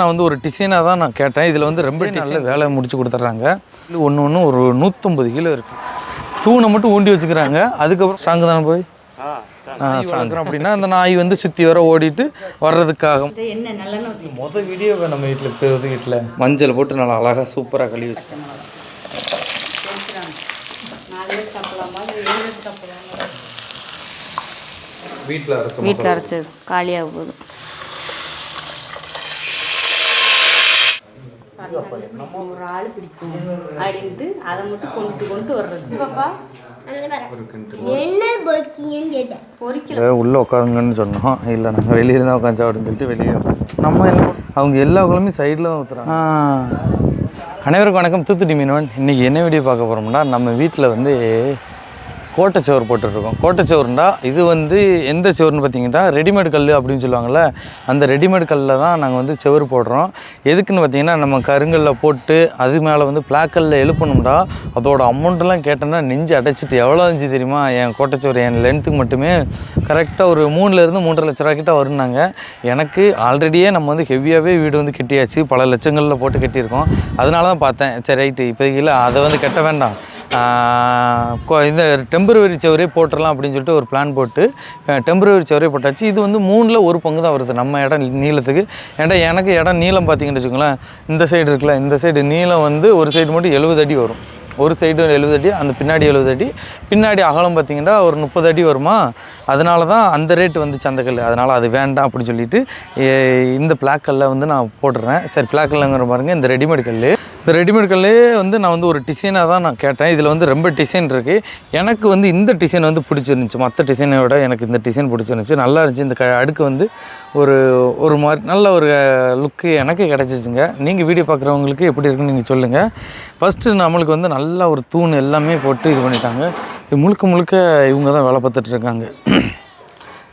நான் வந்து ஒரு டிசைனாக தான் நான் கேட்டேன். இதில் வந்து ரொம்ப நல்ல வேலை முடிச்சு கொடுத்துட்றாங்க இது ஒன்று ஒன்று ஒரு நூற்றம்பது கிலோ இருக்குது தூணை மட்டும் ஊண்டி வச்சுக்கிறாங்க. அதுக்கப்புறம் ஸ்ட்ராங்கு தானே போய்? வளர்க்குறோம் அப்படின்னா அந்த நாய் வந்து சுற்றி வர ஓடிட்டு வர்றதுக்காக. இது என்ன நல்லெண்ணெய் மொதல் வீடியோவை நம்ம வீட்டில் வீட்டில் மஞ்சள் போட்டு நல்லா அழகாக சூப்பராக கழுவி வச்சுட்டேன். வீட்டில் அரைச்ச வீட்டில் அரைச்சது. காலியாக ஒரு ஆள் பிடிக்கும். அப்படின்ட்டு அதை மட்டும் கொண்டு கொண்டு வர்றது. பாப்பா. உள்ளே உட்காருங்கன்னு சொன்னோம். இல்லை நாங்கள் வெளியில தான் உட்காந்து சாப்பிடுன்னு சொல்லிட்டு வெளியே நம்ம என்ன? அவங்க எல்லா குழம்பும் சைடில் தான் ஊற்றுறாங்க அனைவருக்கும் வணக்கம். தூத்துடி மீனவன். இன்றைக்கி என்ன வீடியோ பார்க்க போகிறோம்னா நம்ம வீட்டில் வந்து கோட்டைச்சோறு போட்டுருக்கோம் கோட்டைச்சோறுண்டா இது வந்து எந்த சோறுன்னு பார்த்தீங்கன்னா ரெடிமேட் கல் அப்படின்னு சொல்லுவாங்கள்ல அந்த ரெடிமேட் கல்லில் தான் நாங்கள் வந்து செவுறு போடுறோம். எதுக்குன்னு பார்த்தீங்கன்னா நம்ம கருங்கல்ல போட்டு அது மேலே வந்து பிளாக் கல்லில் எழுப்பணும்டா அதோட அமௌண்ட்டெல்லாம் கேட்டோன்னா நெஞ்சு அடைச்சிட்டு எவ்வளோ இருந்துச்சு தெரியுமா? என் கோட்டைச்சோறு என் லென்த்துக்கு மட்டுமே கரெக்டாக ஒரு மூணுலேருந்து மூன்றரை லட்ச ரூபா கிட்ட வரும்னாங்க. எனக்கு ஆல்ரெடியே நம்ம வந்து ஹெவியாகவே வீடு வந்து கட்டியாச்சு பல லட்சங்களில் போட்டு கட்டியிருக்கோம். அதனால தான் பார்த்தேன். சரி ரைட்டு இப்போதைக்கு இல்லை அதை வந்து கட்ட வேண்டாம். ஆஹ் இந்த டெம்பரவரி சவரே போட்டுடலாம் அப்படின்னு சொல்லிட்டு ஒரு பிளான் போட்டு டெம்பரவரி சவரே போட்டாச்சு. இது வந்து மூணில் ஒரு பங்கு தான் வருது நம்ம இடம் நீளத்துக்கு. ஏன்டா எனக்கு இடம் நீளம் பார்த்தீங்கன்னு வச்சுக்கோங்களேன் இந்த சைடு இருக்குல்ல இந்த சைடு நீளம் வந்து ஒரு சைடு மட்டும் எழுபது அடி வரும். ஒரு சைடு எழுபது அடி அந்த பின்னாடி எழுபது அடி. பின்னாடி அகலம் பார்த்தீங்கன்னா ஒரு முப்பது அடி வருமா? அதனால தான் அந்த ரேட் வந்து அந்த அதனால் அது வேண்டாம் அப்படின்னு சொல்லிட்டு இந்த பிளாக் கல்லை வந்து நான் போட்டுறேன். சரி பிளாக் கல்லுங்கிற பாருங்கள் இந்த ரெடிமேட் கல் இந்த ரெடிமேட் கல்லே வந்து நான் வந்து ஒரு டிசைனாக தான் நான் கேட்டேன். இதில் வந்து ரொம்ப டிசைன் இருக்குது எனக்கு வந்து இந்த டிசைன் வந்து பிடிச்சிருந்துச்சு. மற்ற டிசைனை விட எனக்கு இந்த டிசைன் பிடிச்சிருந்துச்சு. நல்லா இருந்துச்சு. இந்த க அடுக்கு வந்து ஒரு ஒரு மாதிரி நல்ல ஒரு லுக்கு எனக்கு கிடச்சிச்சுங்க. நீங்கள் வீடியோ பார்க்குறவங்களுக்கு எப்படி இருக்குன்னு நீங்கள் சொல்லுங்கள் ஃபஸ்ட்டு நம்மளுக்கு வந்து நல்லா ஒரு தூண் எல்லாமே போட்டு இது பண்ணிட்டாங்க. இது முழுக்க முழுக்க இவங்க தான் வேலை பார்த்துட்டு இருக்காங்க.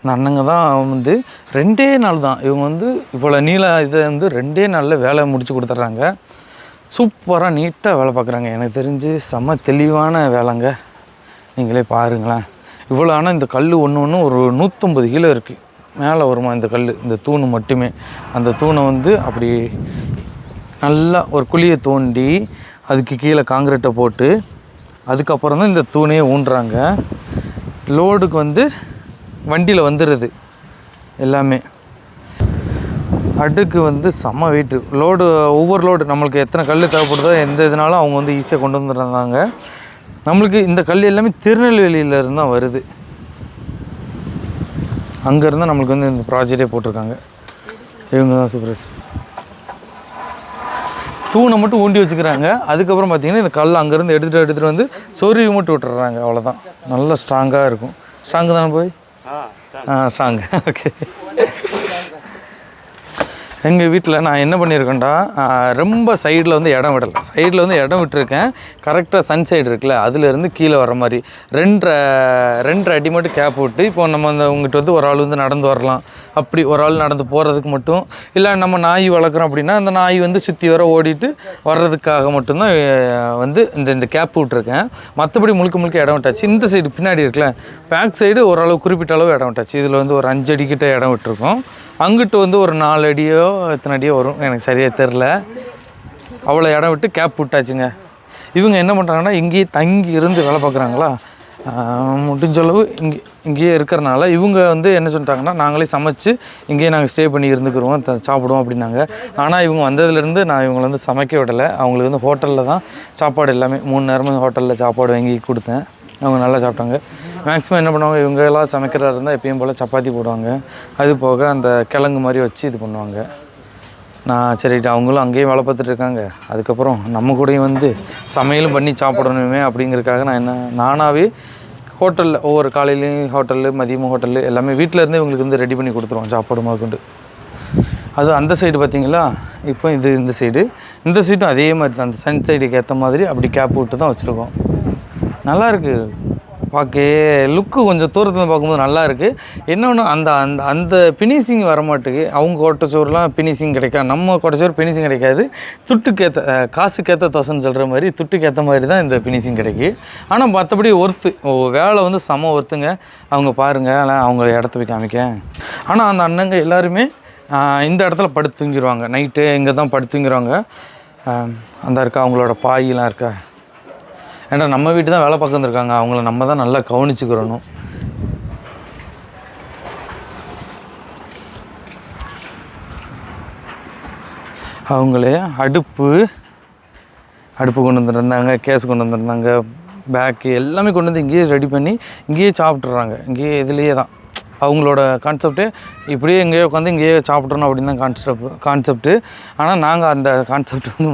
இந்த அண்ணங்க தான் வந்து ரெண்டே நாள் தான். இவங்க வந்து இவ்வளோ நீள இதை வந்து ரெண்டே நாளில் வேலை முடித்து கொடுத்துட்றாங்க. சூப்பராக நீட்டாக வேலை பார்க்குறாங்க. எனக்கு தெரிஞ்சு செம தெளிவான வேலைங்க. நீங்களே பாருங்களேன். இவ்வளோ ஆனால் இந்த கல் ஒன்று ஒன்று ஒரு நூற்றம்பது கிலோ இருக்குது மேலே வருமா இந்த கல் இந்த தூண் மட்டுமே. அந்த தூணை வந்து அப்படி நல்லா ஒரு குழியை தோண்டி அதுக்கு கீழே காங்கிரீட்டை போட்டு அதுக்கப்புறம் தான் இந்த தூணையே ஊன்றாங்க. லோடுக்கு வந்து வண்டியில் வந்துடுது எல்லாமே. அடுக்கு வந்து செம்ம வெயிட்டு லோடு ஒவ்வொரு லோடு நம்மளுக்கு எத்தனை கல் தேவைப்படுதோ எந்த இதனாலும் அவங்க வந்து ஈஸியாக கொண்டு வந்துடுறாங்க. நம்மளுக்கு இந்த கல் எல்லாமே திருநெல்வேலியில இருந்து தான் வருது. அங்கேருந்து நம்மளுக்கு வந்து இந்த ப்ராஜெக்டே போட்டிருக்காங்க. இவங்க தான் சூப்பர்வைசர் தூணை மட்டும் ஊண்டி வச்சுக்கிறாங்க. அதுக்கப்புறம் பார்த்தீங்கன்னா இந்த கல் அங்கேருந்து எடுத்துகிட்டு எடுத்துகிட்டு வந்து சொருவி மட்டும் விட்டுறாங்க. அவ்வளோதான் நல்லா ஸ்ட்ராங்காக இருக்கும். ஸ்ட்ராங்கு தானே போய்? ஆ ஸ்ட்ராங் ஓகே எங்கள் வீட்டில் நான் என்ன பண்ணியிருக்கேன்டா ரொம்ப சைடில் வந்து இடம் விடலை. சைடில் வந்து இடம் விட்டுருக்கேன். கரெக்டாக சன் சைடு இருக்குல்ல அதுலேருந்து கீழே வர மாதிரி. ரெண்டரை ரெண்டரை அடி மட்டும் கேப் விட்டு இப்போ நம்ம அந்த உங்ககிட்ட வந்து ஒரு ஆள் வந்து நடந்து வரலாம். அப்படி ஒரு ஆள் நடந்து போகிறதுக்கு மட்டும். இல்லை நம்ம நாய் வளர்க்குறோம் அப்படின்னா அந்த நாய் வந்து சுற்றி வர ஓடிட்டு வர்றதுக்காக மட்டும்தான் வந்து இந்த இந்த கேப் விட்டுருக்கேன். மற்றபடி முழுக்க முழுக்க இடம் விட்டாச்சு. இந்த சைடு பின்னாடி இருக்குல்ல பேக் சைடு ஓரளவு குறிப்பிட்ட அளவு இடம் விட்டாச்சு. இதில் வந்து ஒரு அஞ்சு அடிக்கிட்ட இடம் விட்டுருக்கோம். அங்கிட்டு வந்து ஒரு நாலு அடியோ எத்தனை அடியோ வரும். எனக்கு சரியாக தெரில அவ்வளோ இடம் விட்டு கேப் விட்டாச்சுங்க. இவங்க என்ன பண்ணுறாங்கன்னா இங்கேயே தங்கி இருந்து வேலை பார்க்குறாங்களா? முடிஞ்ச அளவு இங்கே இங்கேயே இருக்கிறனால இவங்க வந்து என்ன சொல்லிட்டாங்கன்னா நாங்களே சமைச்சு இங்கேயே நாங்கள் ஸ்டே பண்ணி இருந்துக்கிறோம். த- சாப்பிடுவோம் அப்படின்னாங்க. ஆனால் இவங்க வந்ததுலேருந்து நான் இவங்களை வந்து சமைக்க விடலை. அவங்களுக்கு வந்து ஹோட்டலில் தான் சாப்பாடு எல்லாமே மூணு நேரமும் ஹோட்டலில் சாப்பாடு வாங்கி கொடுத்தேன். அவங்க நல்லா சாப்பிட்டாங்க. மேக்ஸிமம் என்ன பண்ணுவாங்க? இவங்க எல்லாம் சமைக்கிறதா இருந்தால் எப்பயும் போல் சப்பாத்தி போடுவாங்க. அது போக அந்த கிழங்கு மாதிரி வச்சு இது பண்ணுவாங்க. நான் சரிட்டு அவங்களும் அங்கேயும் வேலை பார்த்துட்டு இருக்காங்க. அதுக்கப்புறம் நம்ம கூடயும் வந்து சமையலும் பண்ணி சாப்பிடணுமே அப்படிங்கிறதுக்காக நான் என்ன நானாகவே ஹோட்டலில் ஒவ்வொரு காலையிலையும் ஹோட்டலு மதியமும் ஹோட்டலு எல்லாமே வீட்டில் இருந்து இவங்களுக்கு வந்து ரெடி பண்ணி கொடுத்துருவோம் சாப்பாடு முதற்கொண்டு. அது அந்த சைடு பார்த்தீங்களா? இப்போ இது இந்த சைடு இந்த சைடும் அதே மாதிரி தான். அந்த சன் சைடுக்கு ஏற்ற மாதிரி அப்படி கேப் விட்டு தான் வச்சுருக்கோம். நல்லாயிருக்கு பார்க்க லுக்கு கொஞ்சம் தூரத்தில் பார்க்கும்போது நல்லா இருக்குது என்னென்னா அந்த அந்த அந்த பினிஷிங் வர மாட்டுக்கு அவங்க கொட்டச்சோறுலாம் பினிஷிங் கிடைக்காது நம்ம கொட்டச்சோறு பினிஷிங் கிடைக்காது. துட்டுக்கேற்ற காசுக்கேற்ற தோசைன்னு சொல்கிற மாதிரி துட்டுக்கேற்ற மாதிரி தான் இந்த பினிஷிங் கிடைக்கும் ஆனால் மற்றபடி ஒர்த்து வேலை வந்து செம ஒர்த்துங்க அவங்க பாருங்கள் ஆனால் அவங்க இடத்த போய் காமிக்க. ஆனால் அந்த அண்ணங்க எல்லாருமே இந்த இடத்துல படுத்து தூங்கிடுவாங்க நைட்டு இங்கே தான் படுத்து தூங்கிடுவாங்க அந்த இருக்கா அவங்களோட பாயெலாம் இருக்கா? ஏன்னா நம்ம வீட்டு தான் வேலை பார்க்க அவங்கள நம்ம தான் நல்லா கவனிச்சுக்கிறணும். அவங்களே அடுப்பு அடுப்பு கொண்டு வந்துருந்தாங்க கேஸ் கொண்டு வந்திருந்தாங்க பேக்கு எல்லாமே கொண்டு வந்து இங்கேயே ரெடி பண்ணி இங்கேயே சாப்பிட்றாங்க இங்கேயே இதுலேயே தான். அவங்களோட கான்செப்டே இப்படியே இங்கேயே உட்காந்து இங்கேயே சாப்பிட்றணும் அப்படின்னு தான் கான்செப்ட் கான்செப்ட்டு ஆனால் நாங்கள் அந்த கான்செப்ட் வந்து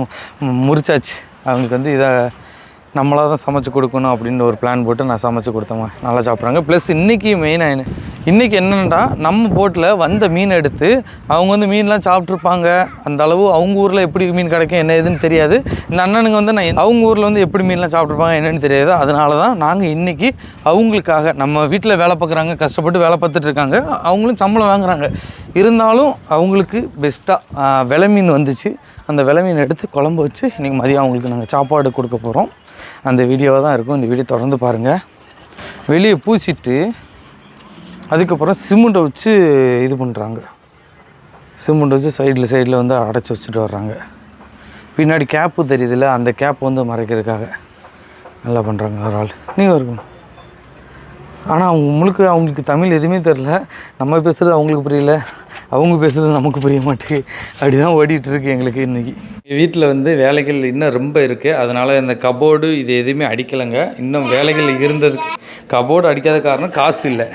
முறிச்சாச்சு. அவங்களுக்கு வந்து இதை நம்மளாக தான் சமைச்சு கொடுக்கணும் அப்படின்னு ஒரு பிளான் போட்டு நான் சமைச்சு கொடுத்தேம்மா. நல்லா சாப்பிட்றாங்க. ப்ளஸ் இன்றைக்கி மெயினாக என்ன? இன்றைக்கி என்னென்னா நம்ம போட்டில் வந்த மீன் எடுத்து அவங்க வந்து மீன்லாம் சாப்பிட்ருப்பாங்க. அந்த அளவு அவங்க ஊரில் எப்படி மீன் கிடைக்கும் என்ன ஏதுன்னு தெரியாது. இந்த அண்ணனுங்க வந்து நான் அவங்க ஊரில் வந்து எப்படி மீன்லாம் சாப்பிட்ருப்பாங்க என்னென்னு தெரியாது. அதனால தான் நாங்கள் இன்றைக்கி அவங்களுக்காக நம்ம வீட்டில் வேலை பார்க்குறாங்க கஷ்டப்பட்டு வேலை பார்த்துட்டு இருக்காங்க. அவங்களும் சம்பளம் வாங்குறாங்க. இருந்தாலும் அவங்களுக்கு பெஸ்ட்டாக விலை மீன் வந்துச்சு. அந்த விலை மீன் எடுத்து குழம்பு வச்சு இன்றைக்கி மதியம் அவங்களுக்கு நாங்கள் சாப்பாடு கொடுக்க போகிறோம் அந்த வீடியோவாக தான் இருக்கும். இந்த வீடியோ தொடர்ந்து பாருங்கள் வெளியே பூசிட்டு அதுக்கப்புறம் சிமெண்ட்டை வச்சு இது பண்ணுறாங்க சிமெண்ட் வச்சு சைடில் சைடில் வந்து அடைச்சி வச்சுட்டு வர்றாங்க. பின்னாடி கேப்பு தெரியுதுல்ல அந்த கேப் வந்து மறைக்கிறதுக்காக. நல்லா பண்ணுறாங்க ஒரு ஆள். நீங்கள் இருக்கணும் ஆனால் அவங்க முழுக்க அவங்களுக்கு தமிழ் எதுவுமே தெரில நம்ம பேசுகிறது அவங்களுக்கு புரியல. அவங்க பேசுகிறது நமக்கு புரிய மாட்டேங்குது. அப்படி தான் ஓடிட்டு இருக்கு எங்களுக்கு இன்றைக்கி வீட்டில் வந்து வேலைகள் இன்னும் ரொம்ப இருக்குது அதனால் இந்த கபோர்டு இது எதுவுமே அடிக்கலைங்க. இன்னும் வேலைகள் இருந்ததுக்கு கபோர்டு அடிக்காத காரணம் காசு இல்லை.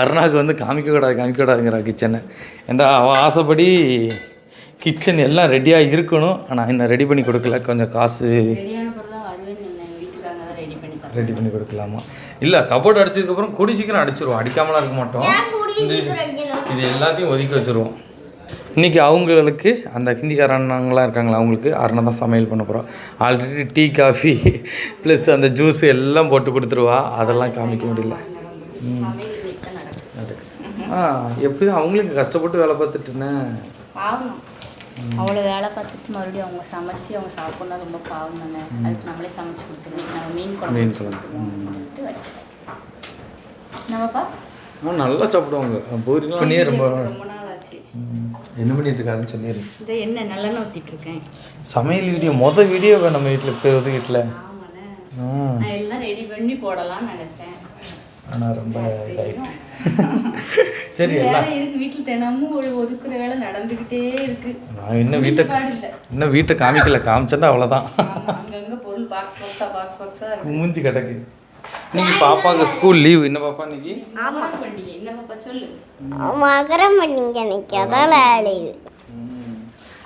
அருணாக்கு வந்து காமிக்கக்கூடாது காமிக்கக்கூடாதுங்கிறா கிச்சனை. ஏன்டா அவன் ஆசைப்படி கிச்சன் எல்லாம் ரெடியாக இருக்கணும். ஆனால் இன்னும் ரெடி பண்ணி கொடுக்கல. கொஞ்சம் காசு ரெடி பண்ணி கொடுக்கலாமா? இல்லை கபோர்டு அடிச்சதுக்கப்புறம் கூடி சீக்கிரம் அடிச்சிருவோம். அடிக்காமலாம் இருக்க மாட்டோம். இது எல்லாத்தையும் ஒதுக்கி வச்சுருவோம். இன்றைக்கி அவங்களுக்கு அந்த ஹிந்திக்கார அண்ணங்களாம் இருக்காங்களா அவங்களுக்கு அரணை தான் சமையல் பண்ண போகிறோம் ஆல்ரெடி டீ காஃபி ப்ளஸ் அந்த ஜூஸ் எல்லாம் போட்டு கொடுத்துருவா. அதெல்லாம் காமிக்க முடியல. ஆ எப்படி அவங்களுக்கு கஷ்டப்பட்டு வேலை பார்த்துட்டு இருந்தேன். பாவம் அவ்வளோ வேலை பார்த்துட்டு மறுபடியும் அவங்க சமைச்சு அவங்க சாப்பிட்னா ரொம்ப பாவம் தானே? அதுக்கு நம்மளே சமைச்சு கொடுத்துருவோம் நம்ம மீன் குழம்பு மீன். கொடுத்துருவோம் வச்சுட்டேன். நம்மப்பா ஆ நல்லா சாப்பிடுவாங்க. பூரிலாம் பண்ணியே ரொம்ப ரொம்ப நாள் ஆச்சு என்ன பண்ணிட்டு இருக்காருன்னு சொன்னீரு. இதை என்ன நல்லெண்ணெய் ஊற்றிட்டு இருக்கேன் சமையல் வீடியோ மொதல் வீடியோவை நம்ம வீட்டில் இப்போ வீட்டில் எல்லாம் ரெடி பண்ணி போடலாம்னு நினச்சேன். ஆனால் ரொம்ப இதாயிட்டு. சரி வேலை எல்லாம். வீட்டில் தினமும் ஒரு ஒதுக்குற வேலை நடந்துக்கிட்டே இருக்கு. நான் இன்னும் வீட்டை இன்னும் வீட்டை காமிக்கல காமிச்சேன்னா அவ்வளோதான் அங்கங்க பொருள் பாக்ஸ் பாக்ஸா பாக்ஸ் பாக்ஸா மூஞ்சி கிடக்கு. இன்னைக்கு பாப்பாவுக்கு ஸ்கூல் லீவ் என்ன பாப்பா இன்னைக்கு? ஆமா பண்டிகை. என்ன பாப்பா சொல்லு? மகரம் அதான் நாளைக்கு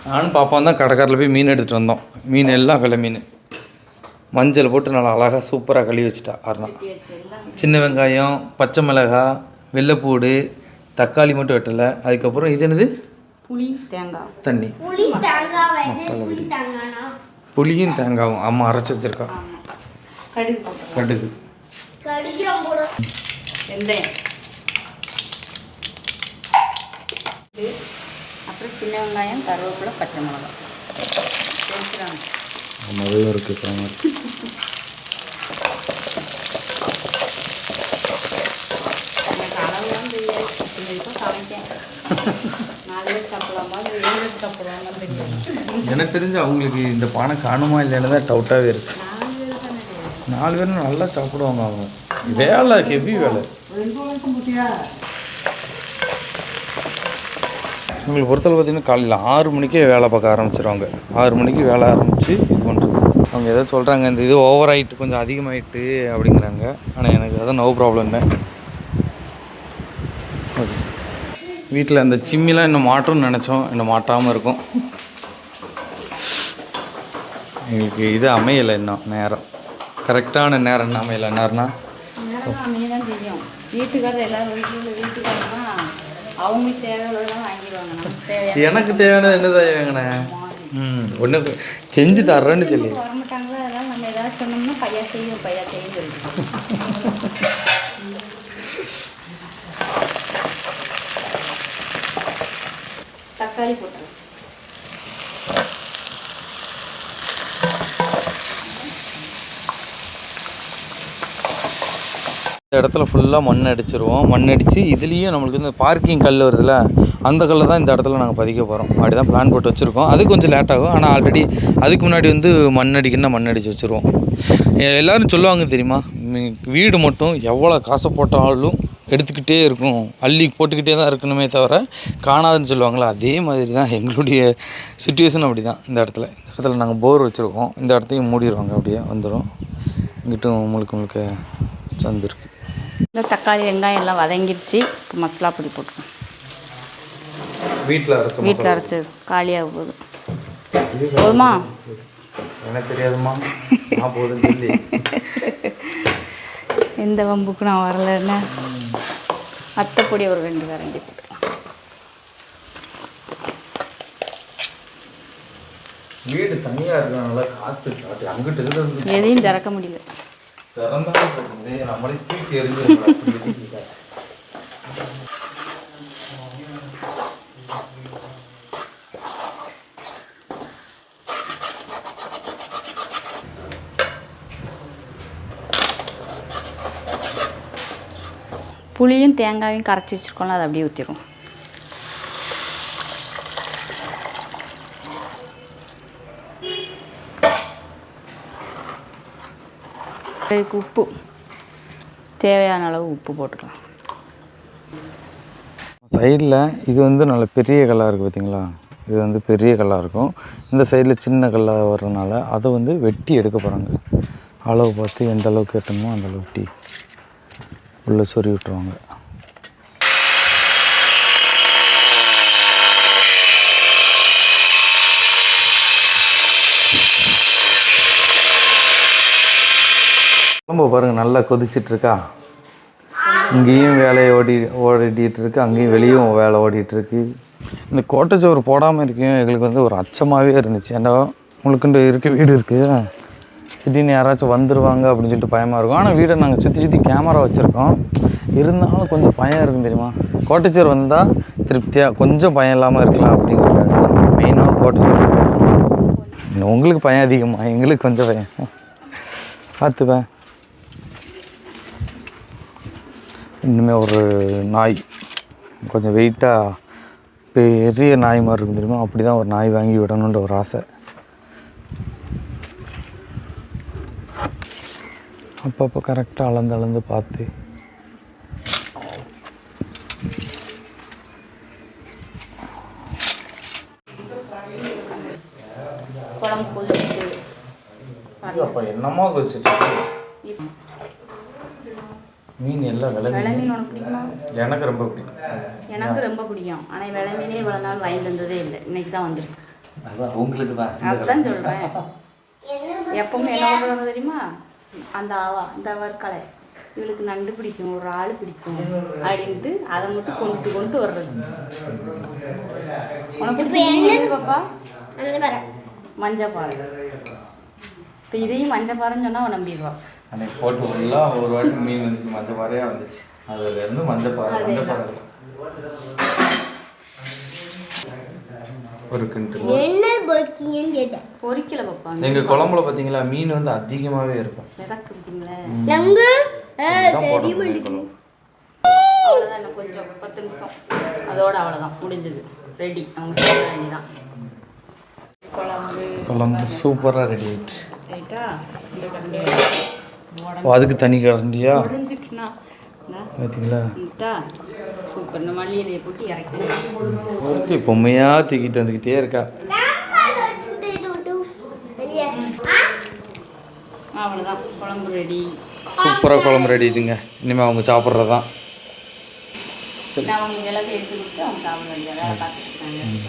நானும் பாப்பாவும் தான் கடைக்காரில் போய் மீன் எடுத்துகிட்டு வந்தோம். மீன் எல்லாம் வெள்ளை மீன். மஞ்சள் போட்டு நல்லா அழகாக சூப்பராக கழுவி வச்சுட்டா அரணா. சின்ன வெங்காயம் பச்சை மிளகாய் வெள்ளைப்பூடு தக்காளி மட்டும் வெட்டலை. அதுக்கப்புறம் இது என்னது? புளி தேங்காய் தண்ணி. புளி தேங்காய் புளி தேங்காய்னா புளியும் தேங்காயும் அம்மா அரைச்சி வச்சிருக்கா. கடுகு போட. வெந்தயம். அப்புறம் சின்ன வெங்காயம் கருவேப்பிலை பச்சை மிளகாய். மதுவும் இருக்குது சாமி எனக்கு தெரிஞ்சு அவங்களுக்கு இந்த பானை காணுமா இல்லைன்னு தான் டவுட்டாகவே தெரியாது நாலு பேரும் நல்லா சாப்பிடுவாங்க அவங்க. வேலை ஹெவி வேலை. எங்களுக்கு பொறுத்தளவு பார்த்தீங்கன்னா காலையில் ஆறு மணிக்கே வேலை பார்க்க ஆரம்பிச்சிருவாங்க. ஆறு மணிக்கு வேலை ஆரம்பித்து இது பண்ணுறது அவங்க ஏதோ சொல்கிறாங்க இந்த இது ஓவர் ஆகிட்டு கொஞ்சம் அதிகமாகிட்டு அப்படிங்கிறாங்க. ஆனால் எனக்கு அதான் நோ ப்ராப்ளம் இல்லை வீட்டில் அந்த சிம்மிலாம் இன்னும் மாட்டோம்னு நினச்சோம். இன்னும் மாட்டாமல் இருக்கும். எங்களுக்கு இது அமையலை இன்னும் நேரம். கரெக்டான நேரம் என்ன அமையலை. நேரம்னா வீட்டுக்காரர் எல்லாரும் வீட்டில் வீட்டுக்காரனா அவங்களுக்கு தேவையுள்ளதெல்லாம் வாங்கிடுவாங்க. எனக்கு தேவையானது என்னதான் வாங்கினே? ம் ஒன்று செஞ்சு தர்றேன்னு சொல்லி. வர மாட்டாங்களா அதெல்லாம் நம்ம ஏதாவது சொன்னோம்னா பையா செய்யும் பையா செய்யும் சொல்லிட்டு. தக்காளி போட்டுருவோம் இந்த இடத்துல ஃபுல்லாக மண் அடிச்சிருவோம் மண் அடித்து இதுலேயும் நம்மளுக்கு இந்த பார்க்கிங் கல் வருதுல்ல அந்த கல்லை தான் இந்த இடத்துல நாங்கள் பதிக்க போகிறோம் அப்படி தான் பிளான் போட்டு வச்சுருக்கோம். அது கொஞ்சம் லேட் ஆகும். ஆனால் ஆல்ரெடி அதுக்கு முன்னாடி வந்து மண் அடிக்கணும்னா மண் அடித்து வச்சுருவோம் எல்லோரும் சொல்லுவாங்க தெரியுமா? வீடு மட்டும் எவ்வளோ காசு போட்டாலும் எடுத்துக்கிட்டே இருக்கும். அள்ளி போட்டுக்கிட்டே தான் இருக்கணுமே தவிர காணாதுன்னு சொல்லுவாங்களா அதே மாதிரி தான் எங்களுடைய சுச்சுவேஷன் அப்படி தான் இந்த இடத்துல இந்த இடத்துல நாங்கள் போர் வச்சுருக்கோம். இந்த இடத்தையும் மூடிடுவாங்க அப்படியே வந்துடும் இங்கிட்டும் முழுக்க முழுக்க சந்திருக்கு இந்த தக்காளி வெங்காயம் எல்லாம் வதங்கிருச்சு இப்போ மசாலா பொடி போட்டுக்கணும் வீட்டில் அரைச்ச வீட்டில் அரைச்சது. காலியாக போகுது. போதுமா? எனக்கு தெரியாதுமா நான் போதும் சொல்லி. எந்த வம்புக்கு நான் வரலன்னு அத்தைப்பொடி ஒரு ரெண்டு போட்டுக்கலாம். வீடு தனியாக இருக்கிறனால காற்று எதையும் திறக்க முடியல. திறந்தாலும் போகுது. நம்மளே தூக்கி எறிஞ்சிடலாம். புளியும் தேங்காயும் கரைச்சி வச்சுருக்கோம்ல அதை அப்படியே ஊற்றிடும் இதுக்கு உப்பு. தேவையான அளவு உப்பு போட்டுக்கலாம். சைடில் இது வந்து நல்ல பெரிய கல்லாக இருக்குது பார்த்தீங்களா? இது வந்து பெரிய கல்லாக இருக்கும். இந்த சைடில் சின்ன கல்லாக வர்றதுனால அதை வந்து வெட்டி எடுக்க போகிறாங்க. அளவு பார்த்து எந்த அளவுக்கு ஏற்றணுமோ அந்த அளவு வெட்டி உள்ளே சொறி விட்டுருவாங்க. குழம்பு பாருங்கள் நல்லா கொதிச்சிட்டு இருக்கா இங்கேயும் வேலையை ஓடி ஓடிட்டுருக்கு அங்கேயும் வெளியும் வேலை ஓடிட்டுருக்கு. இந்த கோட்டைச்சோறு போடாமல் இருக்கையும் எங்களுக்கு வந்து ஒரு அச்சமாகவே இருந்துச்சு. ஏன்னா உங்களுக்குண்டு இருக்க வீடு இருக்குது திடீர்னு யாராச்சும் வந்துடுவாங்க அப்படின்னு சொல்லிட்டு பயமாக இருக்கும். ஆனால் வீடை நாங்கள் சுற்றி சுற்றி கேமரா வச்சுருக்கோம். இருந்தாலும் கொஞ்சம் பயம் இருக்கும் தெரியுமா? கோட்டைச்சோறு வந்தால் திருப்தியாக கொஞ்சம் பயம் இல்லாமல் இருக்கலாம் அப்படிங்கிறாங்க மெயினாக கோட்டைச்சோறு உங்களுக்கு பயம் அதிகமாக எங்களுக்கு கொஞ்சம் பயம். பார்த்துப்பேன். இன்னுமே ஒரு நாய் கொஞ்சம் வெயிட்டாக பெரிய நாய் மாதிரி இருக்கும் தெரியுமா? அப்படி தான் ஒரு நாய் வாங்கி விடணுன்ற ஒரு ஆசை. அப்பப்போ கரெக்டாக அளந்து அளந்து பார்த்து. என்னமோ வச்சுட்டு விலை வெலை மீன் உனக்கு பிடிக்குமா? எனக்கு ரொம்ப பிடிக்கும். எனக்கு ரொம்ப பிடிக்கும். ஆனால் வெலை மீனே இவ்வளோ நாள் வாங்கிட்டு வந்ததே இல்லை. இன்னைக்கு தான் வந்திருக்கு. அதான் உங்களுக்கு தான். அதுதான் சொல்கிறேன் எப்பவுமே என்ன பண்ணுவாங்க தெரியுமா? அந்த ஆவா இந்த வர்க்கலை இவளுக்கு நண்டு பிடிக்கும் ஒரு ஆள் பிடிக்கும் அப்படின்ட்டு அதை மட்டும் கொண்டு கொண்டு வர்றது. உனக்கு பிடிச்ச பாப்பா அந்த பாரு மஞ்சள் பாறை இப்போ இதையும் மஞ்சள் பாறைன்னு சொன்னால் அவன் நம்பிடுவா அன்னைக்கு போட்டு ஃபுல்லாக ஒரு வாட்டி மீன் வந்துச்சு மஞ்சள் பாறையாக வந்துச்சு. அதுலேருந்து மஞ்சள் பாறை மஞ்சள் பாறை. ஒரு கிண்டு என்ன பொக்கிங்கன்னு கேட்டேன். பொரிக்கல பாப்பா எங்கள் குழம்புல பார்த்தீங்களா மீன் வந்து அதிகமாகவே இருக்கும். மிதக்கு இருக்குங்களே நங்கு குழம்பு. அவ்வளோதான் இன்னும் கொஞ்சம் பத்து நிமிஷம். அதோட அவ்வளோதான் முடிஞ்சது. ரெடி அவங்க சொல்ல வேண்டியதான் குழம்பு குழம்பு சூப்பராக ரெடி ஆயிடுச்சு ரைட்டா ஓ, அதுக்கு தனி கரண்டியா முடிஞ்சிட்டுனா பார்த்தீங்களா இந்தா சூப்பர் இந்த மல்லியிலையை போட்டு இறக்கி. ஒருத்தி பொம்மையாக தூக்கிட்டு வந்துக்கிட்டே இருக்கா. அவ்வளோதான் குழம்பு ரெடி சூப்பராக குழம்பு ரெடி இதுங்க. இனிமேல் அவங்க சாப்பிட்றது தான்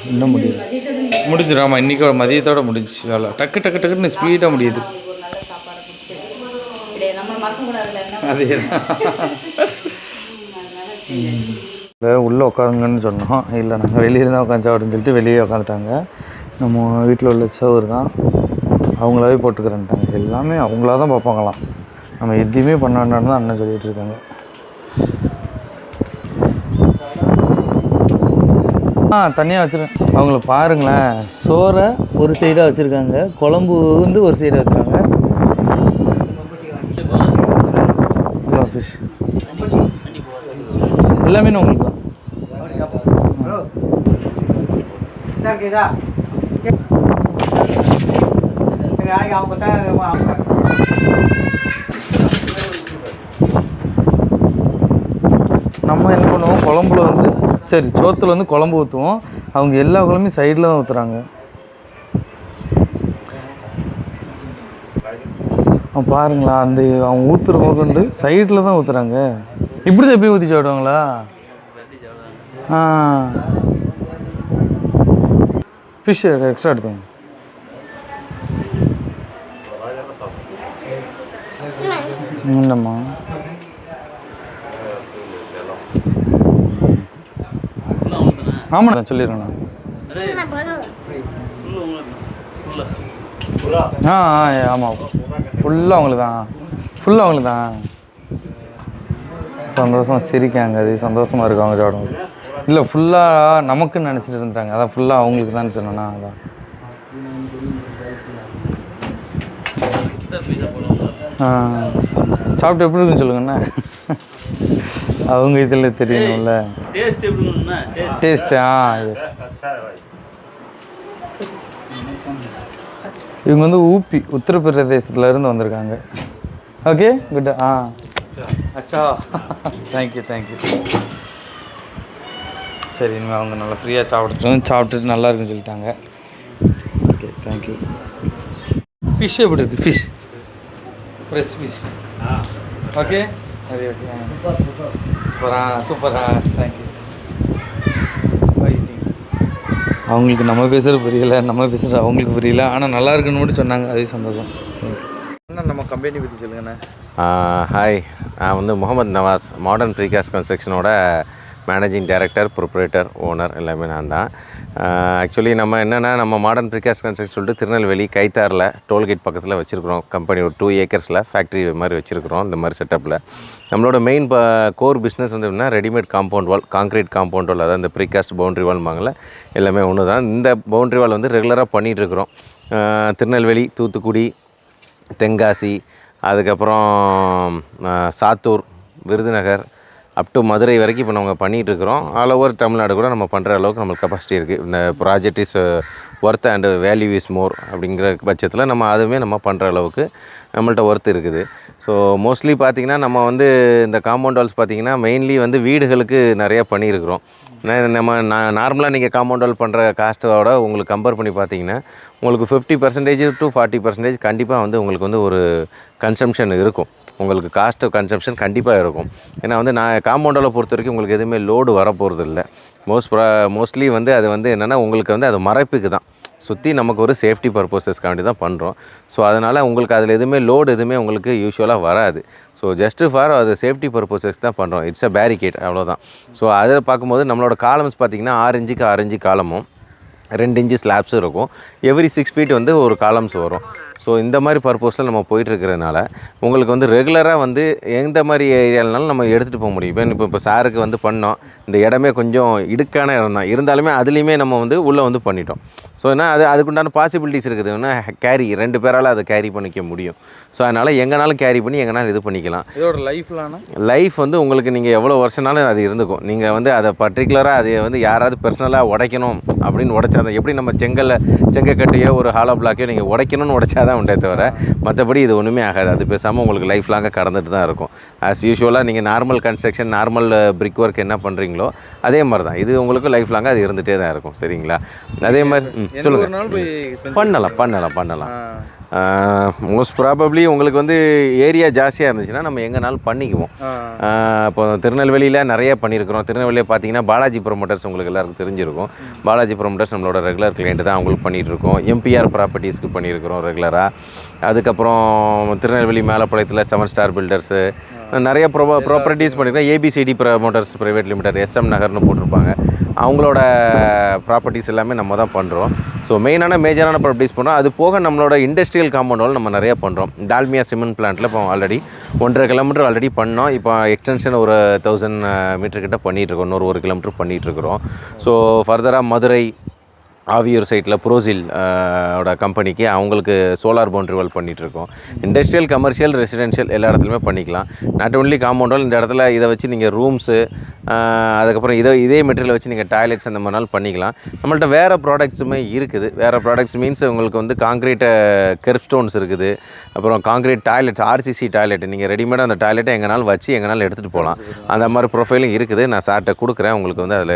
இன்னும் மதியத்துக்கு முடிஞ்சிடும்? இன்னைக்கு மதியத்தோட முடிஞ்சிச்சு வேலை. டக்கு டக்கு டக்குன்னு ஸ்பீடாக முடியுது அவங்களுக்கு ஒரு நல்ல சாப்பாடு கொடுத்து இப்படி நம்ம மறக்கக்கூடாதுல்ல என்ன அதே தான் இல்லை உள்ளே உட்காருங்கன்னு சொன்னோம். இல்லை நாங்கள் வெளியே தான் உட்காந்து சாப்பிடுன்னு சொல்லிட்டு வெளியே உட்காந்துட்டாங்க. நம்ம வீட்டில் உள்ள சவர் தான். அவங்களாவே போட்டுக்கிறேன்ட்டாங்க. எல்லாமே அவங்களா தான் பார்ப்பாங்களாம். நம்ம எதுவுமே பண்ண வேண்டாம்னு தான் அண்ணன் சொல்லிகிட்டு இருக்காங்க. ஆ தனியாக வச்சுருக்கேன். அவங்கள பாருங்களேன். சோறை ஒரு சைடாக வச்சுருக்காங்க. குழம்பு வந்து ஒரு சைடாக வச்சுருக்காங்க ஃபிஷ் எல்லாமே நான் உங்களுக்கு தான் நம்ம என்ன பண்ணுவோம் குழம்புல வந்து சரி சோத்துல வந்து குழம்பு ஊற்றுவோம் அவங்க எல்லா குழம்பையும் சைடில் தான் ஊற்றுறாங்க பாருங்களா அந்த அவங்க ஊற்றுற கொண்டு சைடில் தான் ஊற்றுறாங்க இப்படி தான் போய் ஊற்றி சாப்பிடுவாங்களா? ஆ. ஃபிஷ் எக்ஸ்ட்ரா எடுத்துங்க இல்லைம்மா ஆமாண்ணா சொல்லிடுறேண்ணா. ஆ ஆ ஆமாம் ஃபுல்லாக அவங்களுக்கு தான் ஃபுல்லாக அவங்களுக்கு தான் சந்தோஷமாக சிரிக்காங்க அது சந்தோஷமாக இருக்கும் அவங்க சாப்பிடும் இல்லை ஃபுல்லாக நமக்குன்னு நினச்சிட்டு இருந்துட்டாங்க. அதான் ஃபுல்லாக அவங்களுக்கு தான் சொன்னேன்னா அதான். சாப்பிட்டு எப்படி இருக்குன்னு சொல்லுங்கண்ணா அவங்க இதில் தெரியணும்ல. டேஸ்ட் ஆ எஸ் இவங்க வந்து ஊப்பி உத்தரப்பிரதேசத்துலேருந்து வந்திருக்காங்க. ஓகே குட் ஆ. அச்சா. தேங்க்யூ தேங்க்யூ சரி இனிமேல் அவங்க நல்லா ஃப்ரீயாக சாப்பிட்டுட்டோம் சாப்பிட்டுட்டு நல்லா இருக்குன்னு சொல்லிட்டாங்க. ஓகே தேங்க்யூ ஃபிஷ் எப்படி இருக்குது ஃபிஷ் ஃப்ரெஷ் ஃபிஷ் ஓகே சரி ஓகே சூப்பரா சூப்பரா தேங்க்யூ அவங்களுக்கு நம்ம பேசுகிறது புரியல நம்ம பேசுகிறது அவங்களுக்கு புரியல. ஆனால் நல்லா இருக்குன்னு மட்டும் சொன்னாங்க. அதே சந்தோஷம். தேங்க்யூ உங்கள் கம்பெனி பற்றி சொல்லுங்கண்ணே. ஹாய் நான் வந்து முகமது நவாஸ் மாடர்ன் ப்ரீகாஸ்ட் கன்ஸ்ட்ரக்ஷனோட மேனேஜிங் டைரக்டர் ப்ரொப்ரேட்டர் ஓனர் எல்லாமே நான் தான். ஆக்சுவலி நம்ம என்னென்னா நம்ம மாடர்ன் ப்ரீகாஸ்ட் கன்ஸ்ட்ரக்ஷன் சொல்லிட்டு திருநெல்வேலி கைத்தாரில் டோல்கேட் பக்கத்தில் வச்சுருக்கிறோம். கம்பெனி ஒரு டூ ஏக்கர்ஸில் ஃபேக்ட்ரி மாதிரி வச்சுருக்கிறோம் இந்த மாதிரி செட்டப்பில் நம்மளோட மெயின் ப கோர் பிஸ்னஸ் வந்து எப்படின்னா readymade compound wall concrete compound wall அதாவது இந்த ப்ரீகாஸ்ட் பவுண்ட்ரி வால்மாங்கள எல்லாமே ஒன்று தான் இந்த பவுண்ட்ரி வால் வந்து ரெகுலராக பண்ணிகிட்ருக்குறோம் திருநெல்வேலி தூத்துக்குடி தென்காசி அதுக்கப்புறம் சாத்தூர் விருதுநகர் அப் டு மதுரை வரைக்கும் இப்போ நம்ம பண்ணிகிட்ருக்குறோம் ஆல் ஓவர் தமிழ்நாடு கூட நம்ம பண்ணுற அளவுக்கு நம்மளுக்கு கெப்பாசிட்டி இருக்குது இந்த project is worth and value is more அப்படிங்கிற பட்சத்தில் நம்ம அதுவுமே நம்ம பண்ணுற அளவுக்கு நம்மள்ட்ட ஒர்த் இருக்குது. ஸோ மோஸ்ட்லி பார்த்திங்கன்னா நம்ம வந்து இந்த காம்பவுண்ட் வால்ஸ் பார்த்திங்கன்னா மெயின்லி வந்து வீடுகளுக்கு நிறையா பண்ணியிருக்கிறோம். நம்ம நான் நார்மலாக நீங்கள் காம்பவுண்ட் வால் பண்ணுற காஸ்ட்டோட உங்களுக்கு கம்பேர் பண்ணி பார்த்தீங்கன்னா உங்களுக்கு fifty percentage to forty percentage கண்டிப்பாக வந்து உங்களுக்கு வந்து ஒரு கன்சம்ஷன் இருக்கும். உங்களுக்கு காஸ்ட் கன்சம்ஷன் கண்டிப்பாக இருக்கும். ஏன்னா வந்து நான் காம்பவுண்டால் பொறுத்த வரைக்கும் உங்களுக்கு எதுவுமே லோடு வரப்போகிறது இல்லை மோஸ்ட் மோஸ்ட்லி வந்து அது வந்து என்னென்னா உங்களுக்கு வந்து அது மறைப்புக்கு தான் சுற்றி நமக்கு ஒரு சேஃப்டி பர்பஸஸ்க்காண்டி தான் பண்ணுறோம் ஸோ அதனால் உங்களுக்கு அதில் எதுவுமே லோடு எதுவுமே உங்களுக்கு யூஸ்வலாக வராது. ஸோ ஜஸ்ட்டு ஃபார் அது சேஃப்டி பர்பஸஸ் தான் பண்ணுறோம் இட்ஸ் அ பேரிகேட் அவ்வளோதான் ஸோ அதில் பார்க்கும்போது நம்மளோட காலம்ஸ் பார்த்திங்கன்னா ஆரஞ்சுக்கு ஆரஞ்சு காலமும் ரெண்டு இன்ச்சு ஸ்லாப்ஸும் இருக்கும். எவ்ரி சிக்ஸ் ஃபீட் வந்து ஒரு காலம்ஸ் வரும். ஸோ இந்த மாதிரி பர்பஸில் நம்ம போயிட்டுருக்கிறதுனால உங்களுக்கு வந்து ரெகுலராக வந்து எந்த மாதிரி ஏரியாலனாலும் நம்ம எடுத்துகிட்டு போக முடியும். இப்போ இப்போ இப்போ சாருக்கு வந்து பண்ணோம். இந்த இடமே கொஞ்சம் இடுக்கான இடம் தான். இருந்தாலுமே அதுலேயுமே நம்ம வந்து உள்ளே வந்து பண்ணிட்டோம். ஸோ என்ன அது அதுக்குண்டான பாசிபிலிட்டிஸ் இருக்குது. என்ன கேரி ரெண்டு பேரால் அதை கேரி பண்ணிக்க முடியும். ஸோ அதனால் எங்கனாலும் கேரி பண்ணி எங்கனாலும் இது பண்ணிக்கலாம். இதோட லைஃப்லான லைஃப் வந்து உங்களுக்கு நீங்கள் எவ்வளோ வருஷனாலும் அது இருந்துக்கும். நீங்கள் வந்து அதை பர்டிகுலராக அதை வந்து யாராவது பர்சனலாக உடைக்கணும் அப்படின்னு உடைச்சாதான் எப்படி நம்ம செங்கல்ல செங்கக்கட்டையோ ஒரு ஹாலோ பிளாக்கையோ நீங்கள் உடைக்கணும்னு உடைச்சாதான் உண்டே தவிர மற்றபடி இது ஒன்றுமே ஆகாது. அது பேசாமல் உங்களுக்கு லைஃப் லாங்காக கடந்துட்டு தான் இருக்கும். ஆஸ் யூஷுவலாக நீங்கள் normal construction normal brick work என்ன பண்ணுறீங்களோ அதே மாதிரி தான் இது உங்களுக்கு லைஃப் லாங்காக அது இருந்துகிட்டே தான் இருக்கும். சரிங்களா? அதே மாதிரி ம், சொல்லுங்கள் பண்ணலாம் பண்ணலாம் பண்ணலாம். மோஸ்ட் ப்ராபப்ளி உங்களுக்கு வந்து ஏரியா ஜாஸ்தியாக இருந்துச்சுன்னா நம்ம எங்கேனாலும் பண்ணிக்குவோம். இப்போ திருநெல்வேலியில் நிறைய பண்ணியிருக்கிறோம் திருநெல்வேலியில் பார்த்தீங்கன்னா பாலாஜி ப்ரொமோட்டர்ஸ் உங்களுக்கு எல்லாருக்கும் தெரிஞ்சிருக்கும். பாலாஜி ப்ரொமோட்டர்ஸ் நம்மளோட ரெகுலர் கிளைண்ட் தான் அவங்களுக்கு பண்ணிகிட்டு இருக்கோம் எம்பிஆர் ப்ராப்பர்ட்டிஸ்க்கு பண்ணியிருக்கிறோம் ரெகுலராக அதுக்கப்புறம் திருநெல்வேலி மேலப்பாளையத்தில் செவன் ஸ்டார் பில்டர்ஸு நிறைய ப்ரோ ப்ராப்பர்ட்டிஸ் பண்ணியிருக்கோம் ABCD promoters private limited SM நகர்னு போட்டிருப்பாங்க. அவங்களோட ப்ராப்பர்ட்டிஸ் எல்லாமே நம்ம தான் பண்ணுறோம் ஸோ மெயினான மேஜரான ப்ராப்பர்ட்டிஸ் பண்ணுறோம் அது போக நம்மளோட இண்டஸ்ட்ரியல் காம்பவுண்ட் நம்ம நிறைய பண்ணுறோம் டால்மியா சிமெண்ட் பிளான்ட்டில் இப்போ ஆல்ரெடி ஒன்றரை கிலோமீட்டர் ஆல்ரெடி பண்ணோம். இப்போ எக்ஸ்டென்ஷன் ஒரு தௌசண்ட் மீட்டர் uh, கிட்ட பண்ணிகிட்ருக்கோம் இன்னொரு ஒரு கிலோமீட்டர் பண்ணிகிட்ருக்குறோம் ஸோ ஃபர்தராக மதுரை ஆவியூர் சைட்டில் ப்ரோசில் ஓட கம்பெனிக்கு அவங்களுக்கு சோலார் பவுண்ட்ரி வால் பண்ணிகிட்ருக்கோம் இண்டஸ்ட்ரியல் கமர்ஷியல் ரெசிடென்ஷியல் எல்லா இடத்துலையுமே பண்ணிக்கலாம். நாட் ஒன்லி காம்பவுண்ட் வால் இந்த இடத்துல இதை வச்சு நீங்கள் ரூம்ஸு அதுக்கப்புறம் இதை இதே மெட்டீரியல் வச்சு நீங்கள் டாய்லெட்ஸ் அந்த மாதிரினாலும் பண்ணிக்கலாம். நம்மள்ட்ட வேறு ப்ராடக்ட்ஸுமே இருக்குது. வேறு ப்ராடக்ட்ஸ் மீன்ஸ் உங்களுக்கு வந்து காங்க்ரீட்டை கெர்ப் ஸ்டோன்ஸ் இருக்குது. அப்புறம் காங்க்ரீட் டாய்லெட்ஸ் ஆர்சிசி டாய்லெட் நீங்கள் ரெடிமேடாக அந்த டாய்லெட்டை எங்கேனாலும் வச்சு எங்கேனாலும் எடுத்துகிட்டு போகலாம். அந்த மாதிரி ப்ரொஃபைலும் இருக்குது. நான் சார்கிட்ட கொடுக்குறேன். உங்களுக்கு வந்து அதில்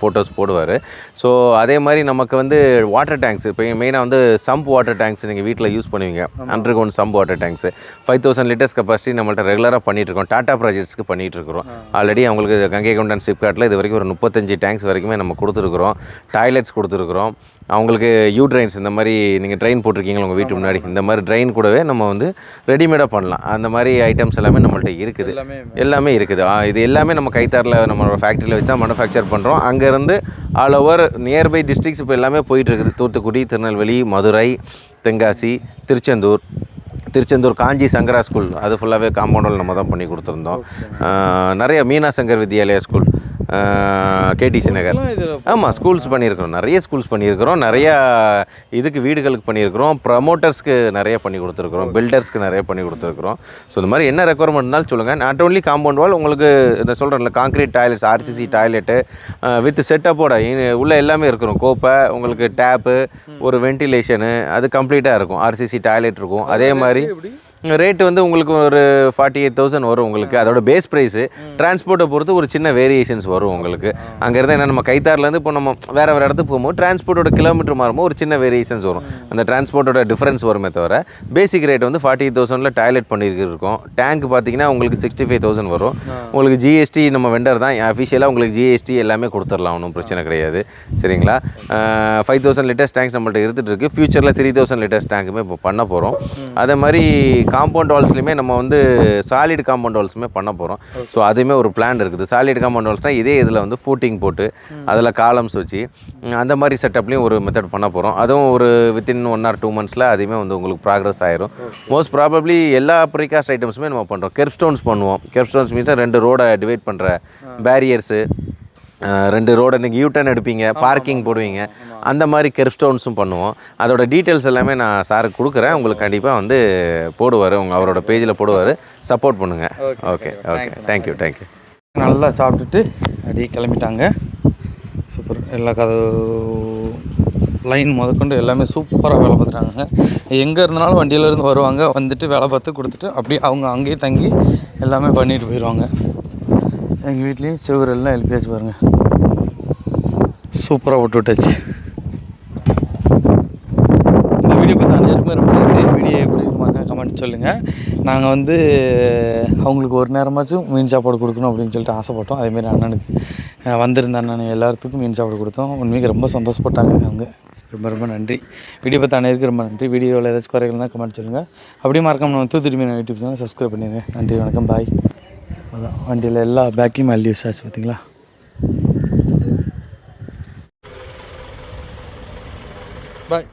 ஃபோட்டோஸ் போடுவார். ஸோ அதே மாதிரி நம்ம நமக்கு வந்து வாட்டர் டேங்க்ஸ் இப்போ மெயினாக வந்து சம்ப் வாட்டர் டேங்க்ஸ் நீங்கள் வீட்டில் யூஸ் பண்ணுவீங்க. Under ground sump water tanks five thousand litres capacity நம்மள்ட்ட ரெகுலராக பண்ணிட்டு இருக்கோம். டாடா ப்ராஜெக்ட்ஸ்க்கு பண்ணிட்டு இருக்கிறோம். ஆல்ரெடி அவங்களுக்கு கங்கை கொண்டான் சிப்காட்டில் இது வரைக்கும் ஒரு முப்பத்தஞ்சு டேங்க்ஸ் வரைக்குமே நம்ம கொடுத்துருக்குறோம். டாய்லெட்ஸ் கொடுத்துருக்குறோம். அவங்களுக்கு யூ ட்ரைன்ஸ் இந்த மாதிரி நீங்கள் ட்ரெயின் போட்டிருக்கீங்களா உங்கள் வீட்டு முன்னாடி? இந்த மாதிரி ட்ரெயின் கூடவே நம்ம வந்து ரெடிமேடாக பண்ணலாம். அந்த மாதிரி ஐட்டம்ஸ் எல்லாமே நம்மள்ட்ட இருக்குது. எல்லாமே இருக்குது. இது எல்லாமே நம்ம கைத்தாரில் நம்மளோட ஃபேக்ட்ரியில் வச்சு தான் மேனுஃபேக்சர் பண்ணுறோம் அங்கேருந்து ஆல் ஓவர் நியர்பை டிஸ்ட்ரிக்ஸ் இப்போ எல்லாமே போயிட்டு இருக்குது தூத்துக்குடி திருநெல்வேலி மதுரை தென்காசி திருச்செந்தூர். திருச்செந்தூர் காஞ்சி சங்கரா ஸ்கூல் அது ஃபுல்லாகவே காம்பவுண்டில் நம்ம தான் பண்ணி கொடுத்துருந்தோம். நிறைய மீனா சங்கர் வித்யாலயா ஸ்கூல் கேடிசி நகர். ஆமாம் ஸ்கூல்ஸ் பண்ணியிருக்கிறோம் நிறைய ஸ்கூல்ஸ் பண்ணியிருக்கிறோம் நிறையா இதுக்கு வீடுகளுக்கு பண்ணியிருக்கிறோம் ப்ரமோட்டர்ஸ்க்கு நிறைய பண்ணி கொடுத்துருக்குறோம். பில்டர்ஸ்க்கு நிறைய பண்ணி கொடுத்துருக்குறோம். ஸோ இந்த மாதிரி என்ன ரெக்குவயர்மெண்ட் இருந்தாலும் சொல்லுங்கள் நாட் only காம்பவுண்ட் வால் உங்களுக்கு இந்த சொல்கிறேன்ல concrete toilets RCC toilet with செட்டப்போட உள்ள எல்லாமே இருக்கிறோம். கோப்பை உங்களுக்கு டேப்பு ஒரு வென்டிலேஷனு அது கம்ப்ளீட்டாக இருக்கும். ஆர்சிசி டாய்லெட் இருக்கும். அதே மாதிரி ரேட்டு வந்து உங்களுக்கு ஒரு ஃபார்ட்டி எயிட் தௌசண்ட் வரும் உங்களுக்கு. அதோட பேஸ் ப்ரைஸு டிரான்ஸ்போர்ட்டை பொறுத்து ஒரு சின்ன வேரியேஷன்ஸ் வரும் உங்களுக்கு. அங்கேருந்து என்ன நம்ம கைத்தாரிலேருந்து இப்போ நம்ம வேறு வேறு இடத்துக்கு போகும்போது டிரான்ஸ்போர்ட்டோட கிலோமீட்டர் மாறும்போது ஒரு சின்ன வேரியேஷன்ஸ் வரும். அந்த டிரான்ஸ்போர்ட்டோட டிஃப்ரென்ஸ் வருமே தவிர பேசிக் ரேட் வந்து ஃபார்ட்டி எயிட் தௌசண்டில் டாய்லெட் பண்ணியிருக்கோம் டேங்க் பார்த்தீங்கன்னா உங்களுக்கு சிக்ஸ்டி ஃபைவ் தௌசண்ட் வரும் உங்களுக்கு ஜிஎஸ்டி நம்ம வெண்டர் தான். அஃபிஷியலாக உங்களுக்கு ஜிஎஸ்டி எல்லாமே கொடுத்துடலாம் ஒன்றும் பிரச்சனை கிடையாது. சரிங்களா? ஃபைவ் தௌசண்ட் லிட்டர்ஸ் டேங்க்ஸ் நம்மள்ட்ட இருந்துட்டு இருக்கு. ஃபியூச்சரில் த்ரீ தௌசண்ட் லிட்டர்ஸ் டேங்க்குமே இப்போ பண்ண போகிறோம் அதே மாதிரி காம்பவுண்ட் வால்ஸ்லையுமே நம்ம வந்து சாலிட் காம்பவுண்ட் வால்ஸுமே பண்ண போகிறோம் ஸோ அதுவுமே ஒரு பிளான் இருக்குது. சாலிட் காம்பவுண்ட் வால்ஸ்னால் இதே இதில் வந்து ஃபூட்டிங் போட்டு அதில் காலம்ஸ் வச்சு அந்த மாதிரி செட்டப்லேயும் ஒரு மெத்தட் பண்ண போகிறோம் அதுவும் ஒரு வித்தின் ஒன் ஆர் டூ மந்த்ஸில் அதுவுமே வந்து உங்களுக்கு ப்ராக்ரஸ் ஆயிரும். மோஸ்ட் ப்ராபப்ளி எல்லா ப்ரீகாஸ்ட் ஐட்டம்ஸுமே நம்ம பண்ணுறோம் கெர்ப் ஸ்டோன்ஸ் பண்ணுவோம் கெர்ப் ஸ்டோன்ஸ் மீன்ஸ் ரெண்டு ரோடை டிவைட் பண்ணுற பேரியர்ஸு ரெண்டு ரோடை நீங்கள் யூட்டர்ன் எடுப்பீங்க பார்க்கிங் போடுவீங்க. அந்த மாதிரி கெர்ப் ஸ்டோன்ஸும் பண்ணுவோம். அதோட டீட்டெயில்ஸ் எல்லாமே நான் சாருக்கு கொடுக்குறேன். உங்களுக்கு கண்டிப்பாக வந்து போடுவார். உங்கள் அவரோட பேஜில் போடுவார். சப்போர்ட் பண்ணுங்கள் ஓகே ஓகே தேங்க்யூ தேங்க்யூ நல்லா சாப்பிட்டுட்டு அப்படியே கிளம்பிட்டாங்க. சூப்பர் எல்லா கதவு லைன் முதற்கொண்டு எல்லாமே சூப்பராக வேலை பார்த்துட்டாங்க. எங்கே இருந்தாலும் வண்டியிலேருந்து வருவாங்க. வந்துட்டு வேலை பார்த்து கொடுத்துட்டு அப்படியே அவங்க அங்கேயே தங்கி எல்லாமே பண்ணிட்டு போயிடுவாங்க. எங்கள் வீட்லேயும் சுவரெல்லாம் எழுப்பியாச்சு சூப்பராக விட்டு விட்டாச்சு. இந்த வீடியோ பார்த்து அனைவருக்குமே ரொம்ப நன்றி. வீடியோ எப்படி இருக்குமாங்க கமெண்ட் சொல்லுங்கள் நாங்கள் வந்து அவங்களுக்கு ஒரு நேரமாச்சும் மீன் சாப்பாடு கொடுக்கணும் அப்படின்னு சொல்லிட்டு ஆசைப்பட்டோம். அதேமாரி அண்ணனுக்கு வந்திருந்த அண்ணன் எல்லாத்துக்கும் மீன் சாப்பாடு கொடுத்தோம். உண்மைக்கு ரொம்ப சந்தோஷப்பட்டாங்க அவங்க. ரொம்ப ரொம்ப நன்றி. வீடியோ பார்த்து அனைவருக்கும் ரொம்ப நன்றி. வீடியோவில் ஏதாச்சும் குறைகள்னா கமெண்ட் சொல்லுங்கள் அப்படியே மறக்காம நம்ம தூத்துக்குடி மீன் யூடியூப் சேனல் சப்ஸ்கிரைப் பண்ணிடுங்க நன்றி வணக்கம். பாய் அதான் வண்டியில் எல்லா பேக்கையும் அள்ளி ஆச்சு பார்த்தீங்களா பாய்